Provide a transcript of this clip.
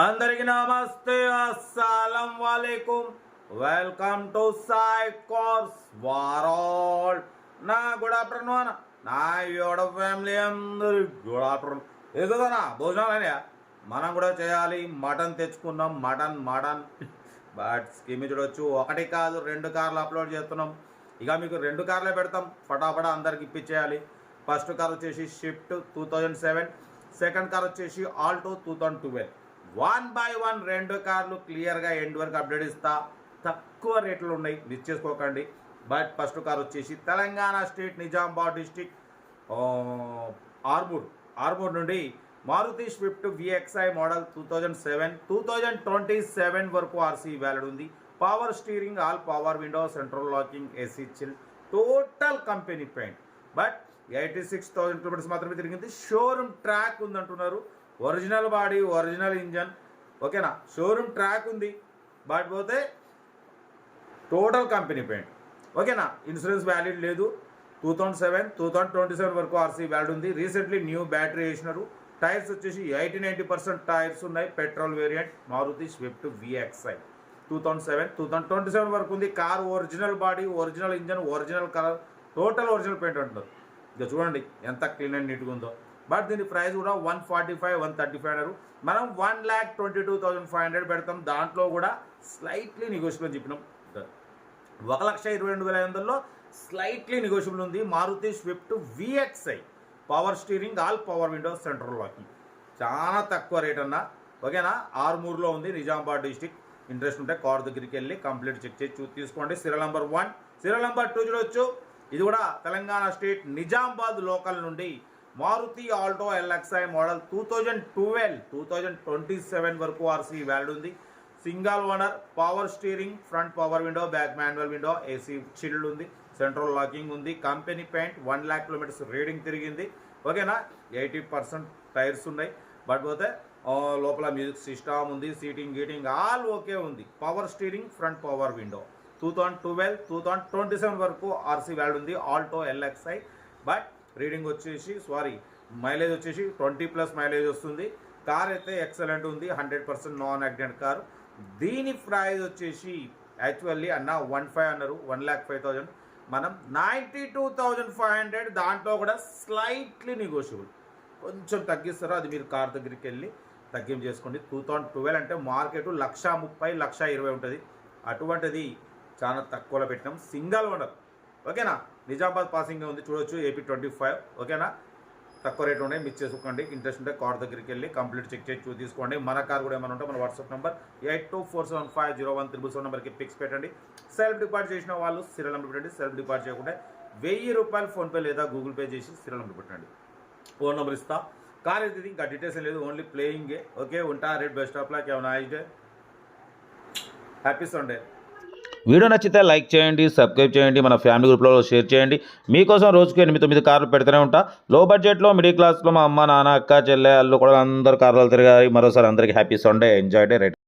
అందరికి నమస్తే. అస్సలం వాలేకుం. వెల్కమ్ టు సాయి కోర్స్ వారాల్ నా గుడ్ ఆఫ్టర్నూన్. నా యోడ ఫ్యామిలీ అందరి గుడ్ ఆఫ్టర్నూన్. ఎదుగుదనా భోజనాలు అయినా మనం కూడా చేయాలి. మటన్ తెచ్చుకున్నాం. Mutton mutton. బట్ స్కీమ్ చూడొచ్చు. ఒకటి కాదు రెండు కార్లు అప్లోడ్ చేస్తున్నాం. ఇక మీకు రెండు కార్లే పెడతాం. ఫటాఫటా అందరికి ఇప్పించేయాలి. ఫస్ట్ కార్ వచ్చేసి Swift two thousand seven. Second car వచ్చేసి Alto two thousand twelve. One by one రెండు కార్లు క్లియర్గా ఎండ్ వరకు అప్డేట్ ఇస్తా. తక్కువ రేట్లు ఉన్నాయి మిస్ చేసుకోకండి. బట్ ఫస్ట్ కార్ వచ్చేసి తెలంగాణ స్టేట్ నిజామాబాద్ డిస్టిక్ ఆర్మూర్. ఆర్మూర్ నుండి Maruti Swift VXI model two thousand seven two thousand twenty seven వరకు ఆర్సీ వ్యాలిడ్ ఉంది. Power steering all power window central locking AC chill total company paint but eighty six thousand kilometres మాత్రమే తిరిగింది. Showroom track ఉందంటున్నారు. Original body original engine. ఓకేనా? Showroom track ఉంది. But పోతే total company paint. ఓకేనా? Insurance valid లేదు. Two thousand seven two thousand twenty seven వరకు RC valid ఉంది. రీసెంట్లీ న్యూ బ్యాటరీ వేసినారు. టైర్స్ వచ్చేసి ఎయిటీ నైంటీ పర్సెంట్ టైర్స్ ఉన్నాయి. Petrol variant Maruti Swift VXI. Two thousand seven two thousand twenty seven వరకు ఉంది. Car original body original engine original colour total original paint అంటున్నారు. ఇక చూడండి ఎంత క్లీన్ అండ్ నీట్గా ఉందో. బట్ దీని ప్రైస్ కూడా one forty five one thirty five అన్నారు. మనం one lakh twenty two thousand five hundred పెడతాం. దాంట్లో కూడా స్లైట్లీ నెగోషియబుల్ అని చెప్పినాం. ఒక లక్ష ఇరవై రెండు వేల ఐదు వందల్లో స్లైట్లీ నెగోషియబుల్ ఉంది. Maruti Swift VXI power steering all power window central locking చాలా తక్కువ రేట్ అన్న. ఓకేనా? ఆరుమూరులో ఉంది నిజామాబాద్ డిస్టిక్ ఇంట్రెస్ట్ ఉంటే కార్ దగ్గరికి వెళ్ళి కంప్లీట్ చెక్ చేసి చూ- తీసుకోండి. Serial number one serial number two చూడొచ్చు. ఇది కూడా తెలంగాణ స్టేట్ నిజామాబాద్ లోకల్ నుండి Maruti Alto LXI model two thousand twelve two thousand twenty seven వరకు ఆర్సీ వ్యాల్డ్ ఉంది. Single owner power steering front power window back manual window AC chilled ఉంది. Central locking ఉంది. Company paint one lakh kilometres reading తిరిగింది. ఓకేనా eighty percent tyres ఉన్నాయి. But పోతే లోపల music system ఉంది. సీటింగ్ గీటింగ్ ఆల్ ఓకే ఉంది. Power steering front power window two thousand twelve two thousand twenty seven వరకు ఆర్సీ వ్యాల్డ్ ఉంది. ఆల్టో ఎల్ఎక్స్ఐ బట్ రీడింగ్ వచ్చేసి సారీ మైలేజ్ వచ్చేసి ట్వంటీ ప్లస్ మైలేజ్ వస్తుంది. కార్ అయితే ఎక్సలెంట్ ఉంది hundred percent non accident car. దీని price వచ్చేసి actually అన్న వన్ ఫైవ్ అన్నారు వన్ ల్యాక్ ఫైవ్ థౌజండ్. మనం ninety two thousand five hundred దాంట్లో కూడా స్లైట్లీ నెగోషియబుల్. కొంచెం తగ్గిస్తారు? అది మీరు కార్ దగ్గరికి వెళ్ళి తగ్గింపు చేసుకోండి. టూ థౌజండ్ ట్వెల్వ్ అంటే మార్కెట్ లక్ష ముప్పై లక్ష ఇరవై ఉంటుంది. అటువంటిది చాలా తక్కువలో పెట్టినాం. Single owner. ఓకేనా? నిజామాబాద్ పాసింగ్ ఉంది చూడొచ్చు ఏపీ ట్వంటీ ఫైవ్ ఓకేనా? తక్కువ రేట్ ఉన్నాయి మిస్ చేసుకోండి ఇంట్రెస్ట్ ఉంటే కార్ దగ్గరికి వెళ్ళి కంప్లీట్ చెక్ చేసి చూ తీసుకోండి. మన కార్ కూడా ఏమైనా ఉంటే మన WhatsApp number eight two four seven five zero one triple seven నెంబర్కి పిక్స్ పెట్టండి. సెల్ఫ్ డిపాజిట్ చేసిన వాళ్ళు సిరల్ నెంబర్ పెట్టండి. సెల్ఫ్ డిపాజిట్ చేయకుండా వెయ్యి రూపాయలు ఫోన్పే లేదా గూగుల్ పే చేసి సిరల్ నెంబర్ పెట్టండి. ఫోన్ నెంబర్ ఇస్తా. కార్ అయితే ఇంకా డీటెయిల్స్ లేదు ఓన్లీ ప్లేయింగే ఓకే ఉంటా. రేట్ బెస్ట్ ఆఫ్ లాక్ ఏమైనా nice day happy Sunday video నచ్చితే లైక్ చేయండి సబ్స్క్రైబ్ చేయండి మన ఫ్యామిలీ గ్రూప్లో షేర్ చేయండి. మీకోసం రోజుకి ఎనిమిది తొమ్మిది కార్లు పెడుతూనే ఉంటా. లో బడ్జెట్లో మిడిల్ క్లాస్లో మా అమ్మ నాన్న అక్క చెల్లె అల్లు కూడా అందరు కార్లు తిరగాలి మరోసారి అందరికీ happy Sunday. Enjoy day. Right